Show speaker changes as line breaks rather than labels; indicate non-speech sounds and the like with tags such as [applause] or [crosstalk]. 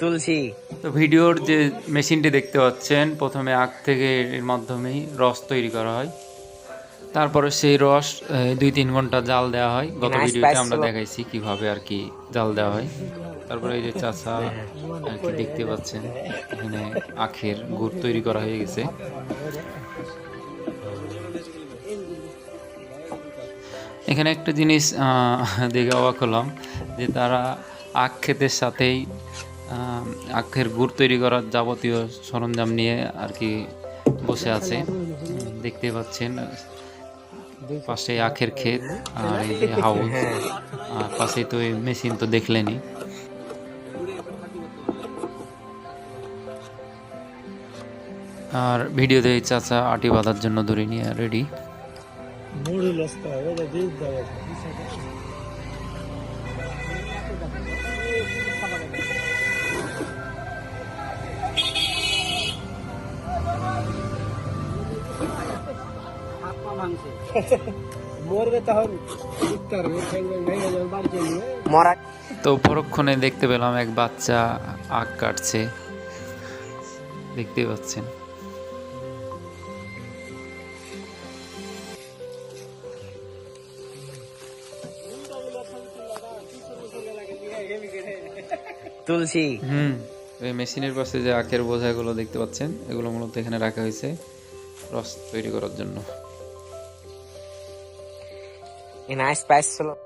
তুলসী।
তো ভিডিওর যে মেশিনটি দেখতে পাচ্ছেন প্রথমে আখ থেকে এর মাধ্যমেই রস তৈরি করা হয়। তারপরে সেই রস দুই তিন ঘণ্টা জাল দেওয়া হয়। গত ভিডিওতে আমরা দেখাইছি কীভাবে আর কি জাল দেওয়া হয়। তারপরে এই যে চাচা আর কি দেখতে পাচ্ছেন এখানে আখের গুড় তৈরি করা হয়ে গেছে। এখানে একটা জিনিস দেখে অবাক হলাম যে তারা আখ ক্ষেতের সাথেই আখের গুড় তৈরি করার যাবতীয় সরঞ্জাম নিয়ে আর কি বসে আছে। দেখতে পাচ্ছেন, পাশে আখের ক্ষেত আর এই যে হাউস, আর পাশে তো এই মেশিন তো দেখলেনি আর ভিডিওতে এই চাচা আটি বাঁধার জন্য ধরে নিয়ে রেডি। [laughs]
মরবে তখন
মরা।
তো পরক্ষণে দেখতে পেলাম এক বাচ্চা আখ কাটছে। দেখতে পাচ্ছেন।
তুলসী।
হুম এই মেশিনের পাশে যে আখের বোঝাগুলো দেখতে পাচ্ছেন এগুলো মূলত এখানে রাখা হয়েছে রস তৈরি করার জন্য।
inauspecial